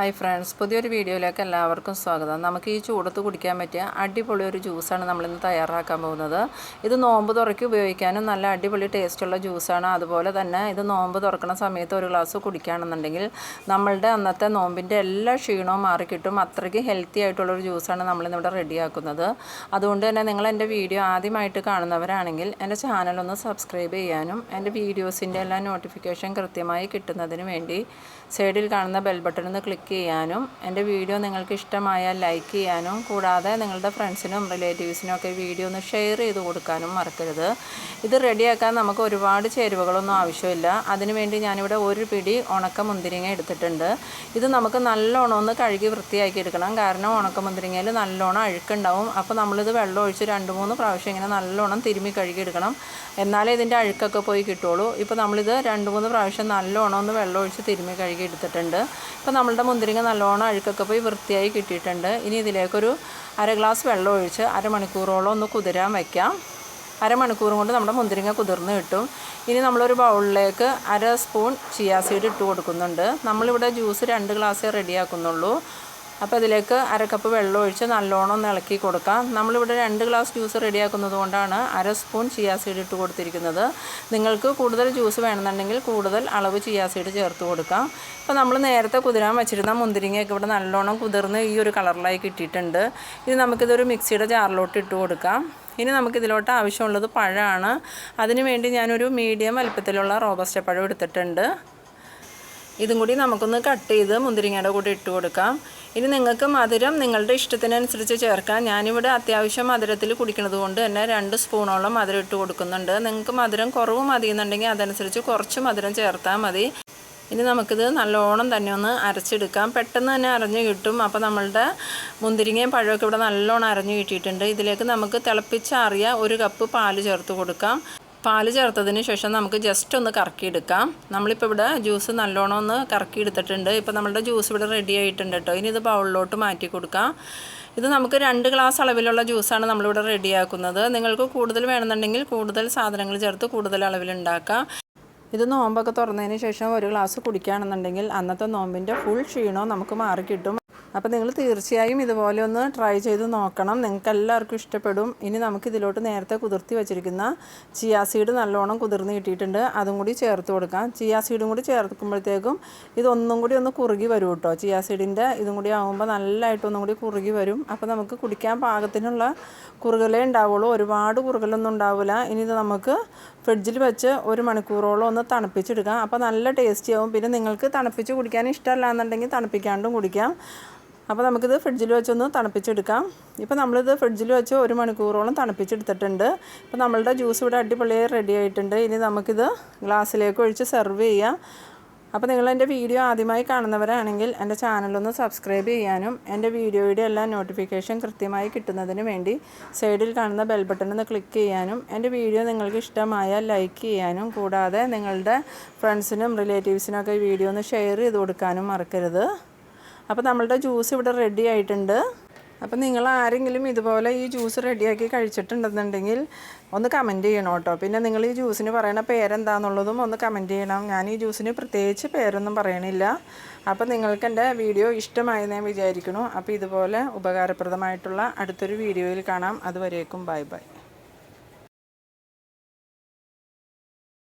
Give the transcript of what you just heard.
Hi friends പുതിയൊരു വീഡിയോയിലേക്ക് എല്ലാവർക്കും സ്വാഗതം. നമുക്ക് ഈ ചൂടത്ത് കുടിക്കാൻ പറ്റിയ അടിപൊളി ഒരു ജ്യൂസാണ് നമ്മളിന്ന് തയ്യാറാക്കാൻ പോകുന്നത്. ഇത് നോമ്പ് തുറക്കി ഉപയോഗിക്കാനും നല്ല അടിപൊളി ടേസ്റ്റുള്ള ജ്യൂസാണ് അതുപോലെ തന്നെ ഇത് നോമ്പ് തുറക്കുന്ന സമയത്ത് ഒരു ഗ്ലാസ് കുടിക്കുകയാണെന്നുണ്ടെങ്കിൽ നമ്മളുടെ അന്നത്തെ നോമ്പിന്റെ എല്ലാ ക്ഷീണവും മാറിക്കിട്ടും. അത്രയ്ക്ക് ഹെൽത്തി ആയിട്ടുള്ളൊരു ജ്യൂസാണ് നമ്മളിന്നിവിടെ റെഡിയാക്കുന്നത്. അതുകൊണ്ട് തന്നെ നിങ്ങൾ എന്റെ വീഡിയോ ആദ്യമായിട്ട് കാണുന്നവരാണെങ്കിൽ എന്റെ ചാനലൊന്ന് സബ്സ്ക്രൈബ് ചെയ്യാനും എന്റെ വീഡിയോസിന്റെ എല്ലാ നോട്ടിഫിക്കേഷൻ കൃത്യമായി കിട്ടുന്നതിന് വേണ്ടി സൈഡിൽ കാണുന്ന ബെൽ ബട്ടൺ ഒന്ന് ക്ലിക്ക് ചെയ്യാനും എന്റെ വീഡിയോ നിങ്ങൾക്ക് ഇഷ്ടമായാൽ ലൈക്ക് ചെയ്യാനും കൂടാതെ നിങ്ങളുടെ ഫ്രണ്ട്സിനും റിലേറ്റീവ്സിനും ഒക്കെ വീഡിയോ ഒന്ന് ഷെയർ ചെയ്ത് കൊടുക്കാനും മറക്കരുത്. ഇത് റെഡിയാക്കാൻ നമുക്ക് ഒരുപാട് ചേരുവകളൊന്നും ആവശ്യമില്ല. അതിനുവേണ്ടി ഞാനിവിടെ ഒരു പിടി ഉണക്ക മുന്തിരിങ്ങ എടുത്തിട്ടുണ്ട്. ഇത് നമുക്ക് നല്ലോണം ഒന്ന് കഴുകി വൃത്തിയാക്കി എടുക്കണം. കാരണം ഉണക്ക മുന്തിരിങ്ങയിൽ നല്ലോണം അഴുക്കുണ്ടാവും. അപ്പോൾ നമ്മളിത് വെള്ളം ഒഴിച്ച് രണ്ട് മൂന്ന് പ്രാവശ്യം ഇങ്ങനെ നല്ലോണം തിരുമ്മി കഴുകി എടുക്കണം. എന്നാലേ ഇതിന്റെ അഴുക്കൊക്കെ പോയി കിട്ടുള്ളൂ ഇപ്പോൾ നമ്മളിത് രണ്ട് മൂന്ന് പ്രാവശ്യം നല്ലോണം ഒന്ന് വെള്ളം ഒഴിച്ച് തിരുമ്മി കഴുകി എടുത്തിട്ടുണ്ട്. ഇപ്പോൾ നമ്മളുടെ മുന്തിരിങ്ങ നല്ലോണം അഴുക്കൊക്കെ പോയി വൃത്തിയായി കിട്ടിയിട്ടുണ്ട്. ഇനി ഇതിലേക്കൊരു അര ഗ്ലാസ് വെള്ളം ഒഴിച്ച് അരമണിക്കൂറോളം ഒന്ന് കുതിരാൻ വയ്ക്കാം അരമണിക്കൂറും കൊണ്ട് നമ്മുടെ മുന്തിരിങ്ങ കുതിർന്ന് കിട്ടും. ഇനി നമ്മളൊരു ബൗളിലേക്ക് അര സ്പൂൺ ചിയാ സീഡ് ഇട്ട് കൊടുക്കുന്നുണ്ട്. നമ്മളിവിടെ ജ്യൂസ് രണ്ട് ഗ്ലാസ്സേ റെഡിയാക്കുന്നുള്ളൂ. അപ്പോൾ ഇതിലേക്ക് അര കപ്പ് വെള്ളം ഒഴിച്ച് നല്ലോണം ഒന്ന് ഇളക്കി കൊടുക്കാം. നമ്മളിവിടെ രണ്ട് ഗ്ലാസ് ജ്യൂസ് റെഡിയാക്കുന്നത് കൊണ്ടാണ് അര സ്പൂൺ ചിയാ സീഡ് ഇട്ട് കൊടുത്തിരിക്കുന്നത്. നിങ്ങൾക്ക് കൂടുതൽ ജ്യൂസ് വേണമെന്നുണ്ടെങ്കിൽ കൂടുതൽ അളവ് ചിയാ സീഡ് ചേർത്ത് കൊടുക്കാം. അപ്പോൾ നമ്മൾ നേരത്തെ കുതിരാൻ വെച്ചിരുന്ന മുന്തിരിങ്ങയൊക്കെ ഇവിടെ നല്ലോണം കുതിർന്ന് ഈ ഒരു കളറിലായി കിട്ടിയിട്ടുണ്ട്. ഇനി നമുക്കിതൊരു മിക്സിയുടെ ജാറിലോട്ട് ഇട്ട് കൊടുക്കാം. ഇനി നമുക്കിതിലോട്ട് ആവശ്യമുള്ളത് പഴമാണ്. അതിനുവേണ്ടി ഞാനൊരു മീഡിയം വലുപ്പത്തിലുള്ള റോബസ്റ്റ പഴം എടുത്തിട്ടുണ്ട്. ഇതും കൂടി നമുക്കൊന്ന് കട്ട് ചെയ്ത് മുന്തിരിങ്ങയുടെ കൂടെ ഇട്ട് കൊടുക്കാം. ഇനി നിങ്ങൾക്ക് മധുരം നിങ്ങളുടെ ഇഷ്ടത്തിനനുസരിച്ച് ചേർക്കാം. ഞാനിവിടെ അത്യാവശ്യം മധുരത്തിൽ കുടിക്കുന്നത് കൊണ്ട് തന്നെ രണ്ട് സ്പൂണോളം മധുരം ഇട്ട് കൊടുക്കുന്നുണ്ട്. നിങ്ങൾക്ക് മധുരം കുറവ് മതി എന്നുണ്ടെങ്കിൽ അതനുസരിച്ച് കുറച്ച് മധുരം ചേർത്താൽ മതി. ഇനി നമുക്കിത് നല്ലോണം തന്നെ ഒന്ന് അരച്ചെടുക്കാം. പെട്ടെന്ന് തന്നെ അരഞ്ഞു കിട്ടും. അപ്പോൾ നമ്മളുടെ മുന്തിരിങ്ങയും പഴമൊക്കെ ഇവിടെ നല്ലോണം അരഞ്ഞു കിട്ടിയിട്ടുണ്ട്. ഇതിലേക്ക് നമുക്ക് തിളപ്പിച്ചാറിയ ഒരു കപ്പ് പാൽ ചേർത്ത് കൊടുക്കാം. പാൽ ചേർത്തതിന് ശേഷം നമുക്ക് ജസ്റ്റ് ഒന്ന് കറക്കിയെടുക്കാം. നമ്മളിപ്പോൾ ഇവിടെ ജ്യൂസ് നല്ലോണം ഒന്ന് കറക്കിയെടുത്തിട്ടുണ്ട്. ഇപ്പോൾ നമ്മളുടെ ജ്യൂസ് ഇവിടെ റെഡി ആയിട്ടുണ്ട് കേട്ടോ ഇനി ഇത് ബൗളിലോട്ട് മാറ്റി കൊടുക്കാം. ഇത് നമുക്ക് രണ്ട് ഗ്ലാസ് അളവിലുള്ള ജ്യൂസാണ് നമ്മളിവിടെ റെഡിയാക്കുന്നത് നിങ്ങൾക്ക് കൂടുതൽ വേണമെന്നുണ്ടെങ്കിൽ കൂടുതൽ സാധനങ്ങൾ ചേർത്ത് കൂടുതൽ അളവിൽ ഉണ്ടാക്കാം. ഇത് നോമ്പൊക്കെ തുറന്നതിന് ശേഷം ഒരു ഗ്ലാസ് കുടിക്കുകയാണെന്നുണ്ടെങ്കിൽ അന്നത്തെ നോമ്പിന്റെ ഫുൾ ക്ഷീണവും നമുക്ക് മാറിക്കിട്ടും. അപ്പോൾ നിങ്ങൾ തീർച്ചയായും ഇതുപോലെ ഒന്ന് ട്രൈ ചെയ്ത് നോക്കണം. നിങ്ങൾക്ക് എല്ലാവർക്കും ഇഷ്ടപ്പെടും. ഇനി നമുക്ക് ഇതിലോട്ട് നേരത്തെ കുതിർത്തി വെച്ചിരിക്കുന്ന ചിയാ സീഡ് നല്ലോണം കുതിർന്ന് കിട്ടിയിട്ടുണ്ട്. അതും കൂടി ചേർത്ത് കൊടുക്കാം. ചിയാ സീഡും കൂടി ചേർക്കുമ്പോഴത്തേക്കും ഇതൊന്നും കൂടി ഒന്ന് കുറുകി വരും കേട്ടോ ചിയാ സീഡിന്റെ ഇതും കൂടി ആകുമ്പോൾ നല്ലതായിട്ട് ഒന്നും കൂടി കുറുകി വരും. അപ്പോൾ നമുക്ക് കുടിക്കാൻ പാകത്തിനുള്ള കുറുകലേ ഉണ്ടാവുള്ളൂ. ഒരുപാട് കുറുകലൊന്നും ഉണ്ടാവില്ല ഇനി ഇത് നമുക്ക് ഫ്രിഡ്ജിൽ വെച്ച് ഒരു മണിക്കൂറോളം ഒന്ന് തണുപ്പിച്ചെടുക്കാം. അപ്പോൾ നല്ല ടേസ്റ്റി ആവും. പിന്നെ നിങ്ങൾക്ക് തണുപ്പിച്ച് കുടിക്കാൻ ഇഷ്ടമല്ല എന്നുണ്ടെങ്കിൽ തണുപ്പിക്കാണ്ടും കുടിക്കാം. അപ്പോൾ നമുക്കിത് ഫ്രിഡ്ജിൽ വെച്ചൊന്ന് തണുപ്പിച്ചെടുക്കാം. ഇപ്പോൾ നമ്മളിത് ഫ്രിഡ്ജിൽ വെച്ച് ഒരു മണിക്കൂറോളം തണുപ്പിച്ചെടുത്തിട്ടുണ്ട്. ഇപ്പോൾ നമ്മളുടെ ജ്യൂസ് ഇവിടെ അടിപൊളിയായി റെഡി ആയിട്ടുണ്ട്. ഇനി നമുക്കിത് ഗ്ലാസ്സിലേക്ക് ഒഴിച്ച് സെർവ് ചെയ്യാം. അപ്പോൾ നിങ്ങൾ എന്റെ വീഡിയോ ആദ്യമായി കാണുന്നവരാണെങ്കിൽ എന്റെ ചാനലൊന്ന് സബ്സ്ക്രൈബ് ചെയ്യാനും എന്റെ വീഡിയോയുടെ എല്ലാ നോട്ടിഫിക്കേഷൻ കൃത്യമായി കിട്ടുന്നതിന് വേണ്ടി സൈഡിൽ കാണുന്ന ബെൽ ബട്ടൺ ഒന്ന് ക്ലിക്ക് ചെയ്യാനും എന്റെ വീഡിയോ നിങ്ങൾക്ക് ഇഷ്ടമായാൽ ലൈക്ക് ചെയ്യാനും കൂടാതെ നിങ്ങളുടെ ഫ്രണ്ട്സിനും റിലേറ്റീവ്സിനും ഒക്കെ വീഡിയോ ഒന്ന് ഷെയർ ചെയ്ത് കൊടുക്കാനും മറക്കരുത്. അപ്പോൾ നമ്മളുടെ ജ്യൂസ് ഇവിടെ റെഡി ആയിട്ടുണ്ട്. അപ്പം നിങ്ങൾ ആരെങ്കിലും ഇതുപോലെ ഈ ജ്യൂസ് റെഡിയാക്കി കഴിച്ചിട്ടുണ്ടെന്നുണ്ടെങ്കിൽ ഒന്ന് കമന്റ് ചെയ്യണം കേട്ടോ. പിന്നെ നിങ്ങൾ ഈ ജ്യൂസിന് പറയുന്ന പേരെന്താണെന്നുള്ളതും ഒന്ന് കമന്റ് ചെയ്യണം. ഞാൻ ഈ ജ്യൂസിന് പ്രത്യേകിച്ച് പേരൊന്നും പറയണില്ല. അപ്പോൾ നിങ്ങൾക്ക് എന്റെ വീഡിയോ ഇഷ്ടമായി ഞാൻ വിചാരിക്കുന്നു. അപ്പോൾ ഇതുപോലെ ഉപകാരപ്രദമായിട്ടുള്ള അടുത്തൊരു വീഡിയോയിൽ കാണാം. അതുവരേക്കും ബൈ ബൈ